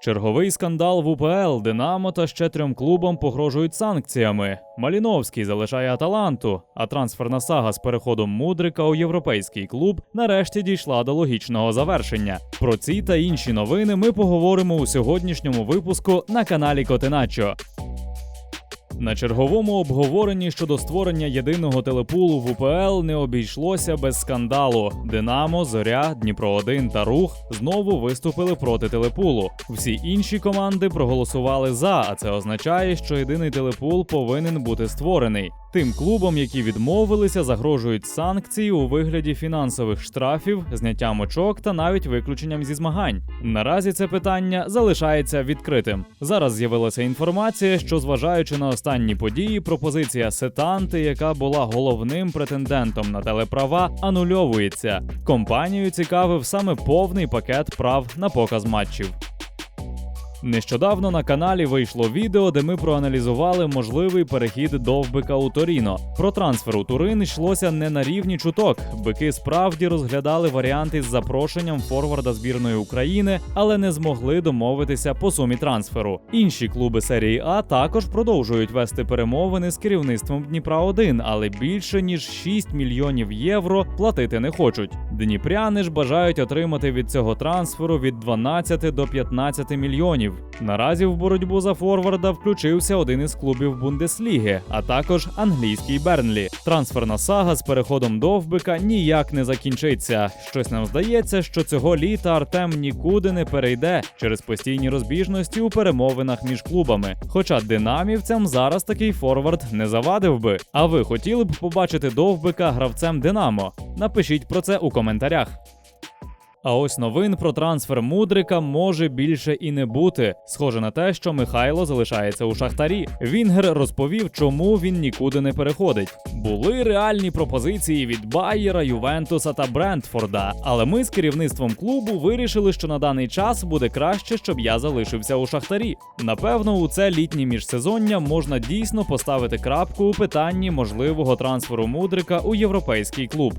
Черговий скандал в УПЛ Динамо та ще трьом клубам погрожують санкціями. Маліновський залишає Аталанту, а трансферна сага з переходом Мудрика у європейський клуб нарешті дійшла до логічного завершення. Про ці та інші новини ми поговоримо у сьогоднішньому випуску на каналі Котиначо. На черговому обговоренні щодо створення єдиного телепулу в УПЛ не обійшлося без скандалу. Динамо, Зоря, Дніпро 1 та Рух знову виступили проти телепулу. Всі інші команди проголосували за, а це означає, що єдиний телепул повинен бути створений. Тим клубам, які відмовилися, загрожують санкції у вигляді фінансових штрафів, зняттям очок та навіть виключенням зі змагань. Наразі це питання залишається відкритим. Зараз з'явилася інформація, що зважаючи на останні події, пропозиція Сетанти, яка була головним претендентом на телеправа, анульовується. Компанію цікавив саме повний пакет прав на показ матчів. Нещодавно на каналі вийшло відео, де ми проаналізували можливий перехід довбика у Торіно. Про трансфер у Турин йшлося не на рівні чуток. Бики справді розглядали варіанти з запрошенням форварда збірної України, але не змогли домовитися по сумі трансферу. Інші клуби серії А також продовжують вести перемовини з керівництвом Дніпра 1 але більше ніж 6 мільйонів євро платити не хочуть. Дніпряни ж бажають отримати від цього трансферу від 12 до 15 мільйонів. Наразі в боротьбу за форварда включився один із клубів Бундесліги, а також англійський Бернлі. Трансферна сага з переходом довбика ніяк не закінчиться. Щось нам здається, що цього літа Артем нікуди не перейде через постійні розбіжності у перемовинах між клубами. Хоча динамівцям зараз такий форвард не завадив би. А ви хотіли б побачити довбика гравцем Динамо? Напишіть про це у коментарях. А ось новин про трансфер Мудрика може більше і не бути. Схоже на те, що Михайло залишається у шахтарі. Вінгер розповів, чому він нікуди не переходить. Були реальні пропозиції від Байєра, Ювентуса та Брентфорда. Але ми з керівництвом клубу вирішили, що на даний час буде краще, щоб я залишився у шахтарі. Напевно, у це літнє міжсезоння можна дійсно поставити крапку у питанні можливого трансферу Мудрика у європейський клуб.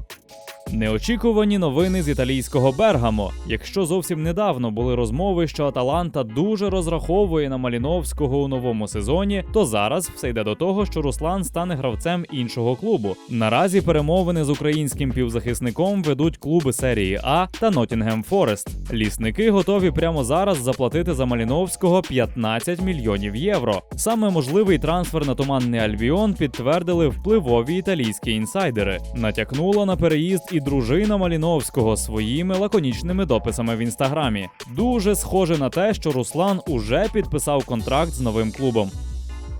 Неочікувані новини з італійського Бергамо. Якщо зовсім недавно були розмови, що Аталанта дуже розраховує на Маліновського у новому сезоні, то зараз все йде до того, що Руслан стане гравцем іншого клубу. Наразі перемовини з українським півзахисником ведуть клуби серії А та Нотінгем Форест. Лісники готові прямо зараз заплатити за Маліновського 15 мільйонів євро. Саме можливий трансфер на туманний Альбіон підтвердили впливові італійські інсайдери. Натякнула на переїзд і дружина Маліновського своїми лаконічними дописами в інстаграмі. Дуже схоже на те, що Руслан уже підписав контракт з новим клубом.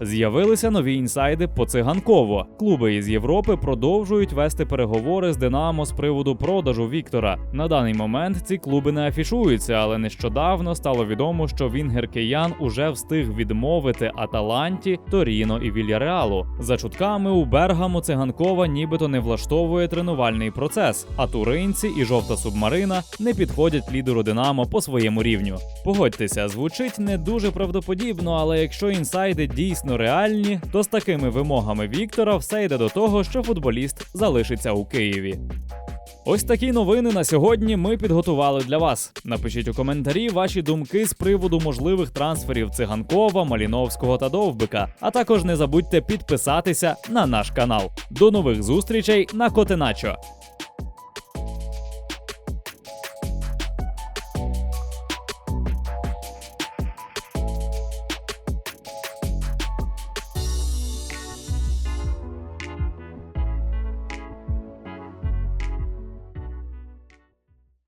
З'явилися нові інсайди по циганково. Клуби із Європи продовжують вести переговори з Динамо з приводу продажу Віктора. На даний момент ці клуби не афішуються, але нещодавно стало відомо, що Вінгер Киян уже встиг відмовити Аталанті, Торіно і Вільяреалу. За чутками у Бергамо циганкова нібито не влаштовує тренувальний процес, а туринці і жовта субмарина не підходять лідеру Динамо по своєму рівню. Погодьтеся, звучить не дуже правдоподібно, але якщо інсайди дійсно реальні, то з такими вимогами Віктора все йде до того, що футболіст залишиться у Києві. Ось такі новини на сьогодні ми підготували для вас. Напишіть у коментарі ваші думки з приводу можливих трансферів циганкова, Маліновського та Довбика. А також не забудьте підписатися на наш канал. До нових зустрічей на Котеначо!